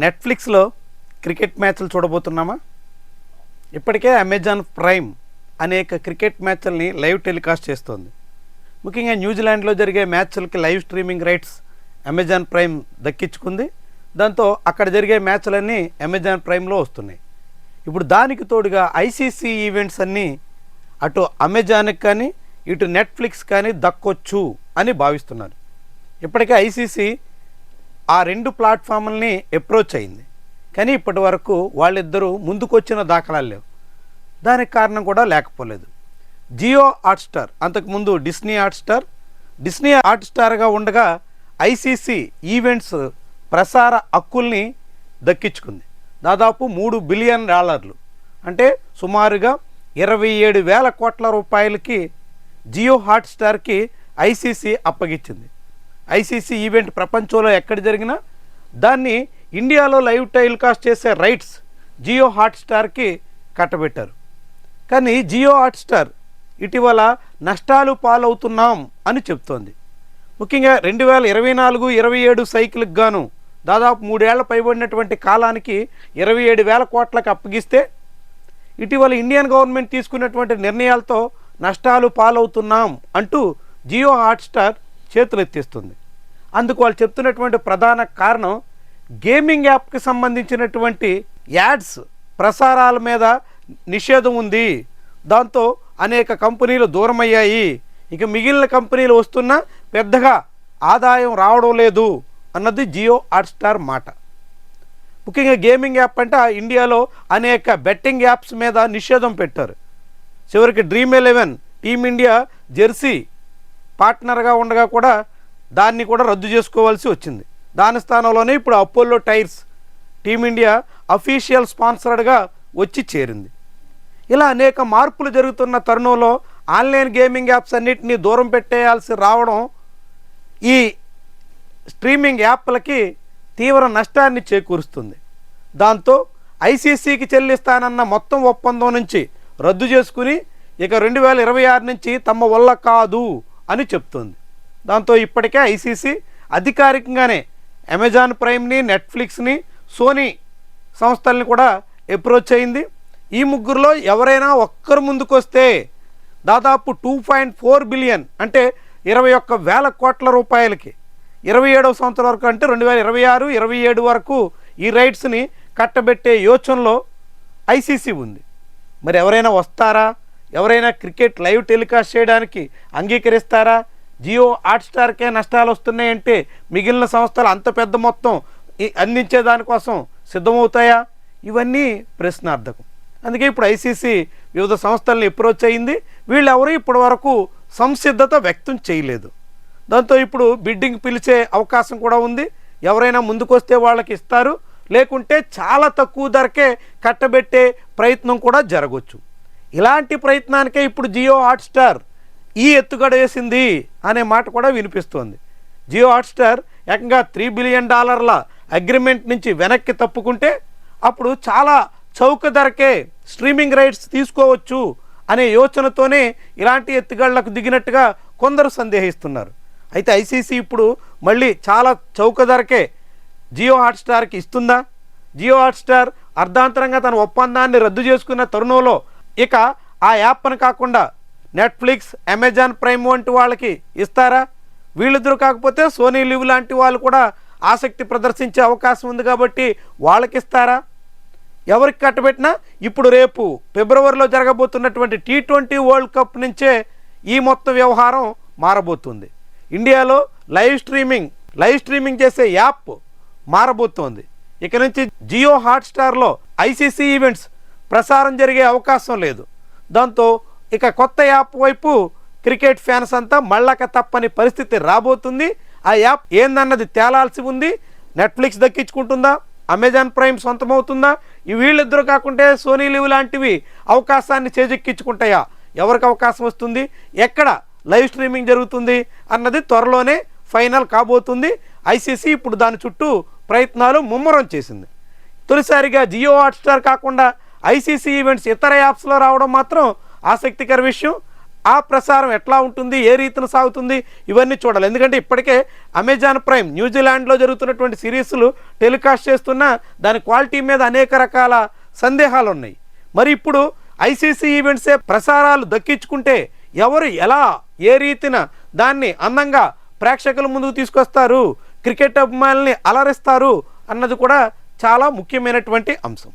నెట్ఫ్లిక్స్లో క్రికెట్ మ్యాచ్లు చూడబోతున్నామా? ఇప్పటికే అమెజాన్ ప్రైమ్ అనేక క్రికెట్ మ్యాచ్ల్ని లైవ్ టెలికాస్ట్ చేస్తోంది. ముఖ్యంగా న్యూజిలాండ్లో జరిగే మ్యాచ్లకి live streaming rights Amazon Prime దక్కించుకుంది. దాంతో అక్కడ జరిగే మ్యాచ్లన్నీ అమెజాన్ ప్రైమ్లో వస్తున్నాయి. ఇప్పుడు దానికి తోడుగా ఐసీసీ ఈవెంట్స్ అన్నీ అటు అమెజాన్కి కానీ ఇటు నెట్ఫ్లిక్స్ కానీ దక్కొచ్చు అని భావిస్తున్నారు. ఇప్పటికే ఐసీసీ ఆ రెండు ప్లాట్ఫామ్లని అప్రోచ్ అయింది. కానీ ఇప్పటి వరకు వాళ్ళిద్దరూ ముందుకొచ్చిన దాఖలాలు లేవు. దానికి కారణం కూడా లేకపోలేదు. జియో హాట్స్టార్ అంతకుముందు డిస్నీ హాట్స్టార్ డిస్నీ హాట్స్టార్గా ఉండగా ఐసీసీ ఈవెంట్స్ ప్రసార హక్కుల్ని దక్కించుకుంది. దాదాపు మూడు బిలియన్ డాలర్లు. అంటే సుమారుగా ఇరవై ఏడు వేల కోట్ల రూపాయలకి జియో హాట్స్టార్కి ఐసీసీ అప్పగించింది. ఐసీసీ ఈవెంట్ ప్రపంచంలో ఎక్కడ జరిగినా దాన్ని ఇండియాలో లైవ్ టెలికాస్ట్ చేసే రైట్స్ జియో హాట్స్టార్కి కట్టబెట్టారు. కానీ జియో హాట్స్టార్ ఇటీవల నష్టాలు పాలవుతున్నాం అని చెప్తోంది. ముఖ్యంగా రెండు వేల ఇరవై నాలుగు ఇరవై ఏడు సైకిల్కి గాను దాదాపు మూడేళ్ళ పైబడినటువంటి కాలానికి ఇరవై ఏడు వేల కోట్లకు అప్పగిస్తే ఇటీవల ఇండియన్ గవర్నమెంట్ తీసుకున్నటువంటి నిర్ణయాలతో నష్టాలు పాలవుతున్నాం అంటూ జియో హాట్స్టార్ చేతులెత్తిస్తుంది. అందుకు వాళ్ళు చెప్తున్నటువంటి ప్రధాన కారణం గేమింగ్ యాప్కి సంబంధించినటువంటి యాడ్స్ ప్రసారాల మీద నిషేధం ఉంది. దాంతో అనేక కంపెనీలు దూరమయ్యాయి. ఇక మిగిలిన కంపెనీలు వస్తున్నా పెద్దగా ఆదాయం రావడం లేదు అన్నది జియో హాట్స్టార్ మాట. ముఖ్యంగా గేమింగ్ యాప్ అంటే ఇండియాలో అనేక బెట్టింగ్ యాప్స్ మీద నిషేధం పెట్టారు. చివరికి Dream Eleven Team India jersey పార్ట్నర్గా ఉండగా కూడా దాన్ని కూడా రద్దు చేసుకోవాల్సి వచ్చింది. దాని స్థానంలోనే ఇప్పుడు Apollo tyres team India official స్పాన్సర్డ్గా వచ్చి చేరింది. ఇలా అనేక మార్పులు జరుగుతున్న తరుణంలో ఆన్లైన్ గేమింగ్ యాప్స్ అన్నిటినీ దూరం పెట్టేయాల్సి రావడం ఈ స్ట్రీమింగ్ యాప్లకి తీవ్ర నష్టాన్ని చేకూరుస్తుంది. దాంతో ఐసీసీకి చెల్లిస్తానన్న మొత్తం ఒప్పందం నుంచి రద్దు చేసుకుని ఇక రెండు వేల ఇరవై ఆరు నుంచి తమ వల్ల కాదు అని చెప్తుంది. దాంతో ఇప్పటికే ఐసీసీ అధికారికంగానే అమెజాన్ ప్రైమ్ని నెట్ఫ్లిక్స్ని సోనీ సంస్థల్ని కూడా అప్రోచ్ అయింది. ఈ ముగ్గురులో ఎవరైనా ఒక్కరు ముందుకొస్తే దాదాపు టూ పాయింట్ ఫోర్ బిలియన్ అంటే ఇరవై ఒక్క వేల కోట్ల రూపాయలకి ఇరవై ఏడవ సంవత్సరం వరకు అంటే రెండు వేల ఇరవై ఆరు ఇరవై ఏడు వరకు ఈ రైట్స్ని కట్టబెట్టే యోచనలో ఐసీసీ ఉంది. మరి ఎవరైనా వస్తారా? ఎవరైనా క్రికెట్ లైవ్ టెలికాస్ట్ చేయడానికి అంగీకరిస్తారా? జియో హాట్స్టార్కే నష్టాలు వస్తున్నాయంటే మిగిలిన సంస్థలు అంత పెద్ద మొత్తం అందించే దానికోసం సిద్ధమవుతాయా? ఇవన్నీ ప్రశ్నార్థకం. అందుకే ఇప్పుడు ఐసీసీ వివిధ సంస్థల్ని అప్రోచ్ అయింది వీళ్ళెవరూ ఇప్పటి వరకు సంసిద్ధత వ్యక్తం చేయలేదు. దాంతో ఇప్పుడు బిడ్డింగ్ పిలిచే అవకాశం కూడా ఉంది. ఎవరైనా ముందుకొస్తే వాళ్ళకి ఇస్తారు. లేకుంటే చాలా తక్కువ ధరకే కట్టబెట్టే ప్రయత్నం కూడా జరగవచ్చు ఇలాంటి ప్రయత్నానికే ఇప్పుడు జియో హాట్స్టార్ ఈ ఎత్తుగడ వేసింది అనే మాట కూడా వినిపిస్తోంది. జియో హాట్స్టార్ ఏకంగా త్రీ బిలియన్ డాలర్ల అగ్రిమెంట్ నుంచి వెనక్కి తప్పుకుంటే అప్పుడు చాలా చౌక ధరకే స్ట్రీమింగ్ రైట్స్ తీసుకోవచ్చు అనే యోచనతోనే ఇలాంటి ఎత్తుగడలకు దిగినట్టుగా కొందరు సందేహిస్తున్నారు. అయితే ఐసీసీ ఇప్పుడు మళ్ళీ చాలా చౌక ధరకే జియో హాట్స్టార్కి ఇస్తుందా? జియో హాట్స్టార్ అర్ధాంతరంగా తన ఒప్పందాన్ని రద్దు చేసుకున్న తరుణంలో ఇక ఆ యాప్ను కాకుండా నెట్ఫ్లిక్స్ అమెజాన్ ప్రైమ్ వంటి వాళ్ళకి ఇస్తారా? వీళ్ళిద్దరూ కాకపోతే సోనీ లివ్ లాంటి వాళ్ళు కూడా ఆసక్తి ప్రదర్శించే అవకాశం ఉంది కాబట్టి వాళ్ళకి ఇస్తారా ఎవరికి కట్టబెట్టినా ఇప్పుడు రేపు ఫిబ్రవరిలో జరగబోతున్నటువంటి టీ ట్వంటీ వరల్డ్ కప్ నుంచే ఈ మొత్తం వ్యవహారం మారబోతుంది. ఇండియాలో లైవ్ స్ట్రీమింగ్ లైవ్ స్ట్రీమింగ్ చేసే యాప్ మారబోతోంది. ఇక నుంచి జియో హాట్స్టార్లో ఐసీసీ ఈవెంట్స్ ప్రసారం జరిగే అవకాశం లేదు. దాంతో ఇక కొత్త యాప్ వైపు క్రికెట్ ఫ్యాన్స్ అంతా మళ్ళక తప్పని పరిస్థితి రాబోతుంది. ఆ యాప్ ఏందన్నది తేలాల్సి ఉంది. నెట్ఫ్లిక్స్ దక్కించుకుంటుందా? అమెజాన్ ప్రైమ్ సొంతమవుతుందా? ఈ వీళ్ళిద్దరు కాకుంటే సోనీ లివ్ లాంటివి అవకాశాన్ని చేజెక్కించుకుంటాయా? ఎవరికి అవకాశం వస్తుంది? ఎక్కడ లైవ్ స్ట్రీమింగ్ జరుగుతుంది అన్నది త్వరలోనే ఫైనల్ కాబోతుంది. ఐసీసీ ఇప్పుడు దాని చుట్టూ ప్రయత్నాలు ముమ్మరం చేసింది. తొలిసారిగా జియో హాట్స్టార్ కాకుండా ఐసీసీ ఈవెంట్స్ ఇతర యాప్స్లో రావడం మాత్రం ఆసక్తికర విషయం ఆ ప్రసారం ఎట్లా ఉంటుంది ఏ రీతిన సాగుతుంది ఇవన్నీ చూడాలి. ఎందుకంటే ఇప్పటికే అమెజాన్ ప్రైమ్ న్యూజిలాండ్లో జరుగుతున్నటువంటి సిరీస్లు టెలికాస్ట్ చేస్తున్న దాని క్వాలిటీ మీద అనేక రకాల సందేహాలు ఉన్నాయి మరి ఇప్పుడు ఐసీసీ ఈవెంట్సే ప్రసారాలు దక్కించుకుంటే ఎవరు ఎలా ఏ రీతిన దాన్ని అందంగా ప్రేక్షకుల ముందుకు తీసుకొస్తారు క్రికెట్ అభిమానుల్ని అలరిస్తారు అన్నది కూడా చాలా ముఖ్యమైనటువంటి అంశం.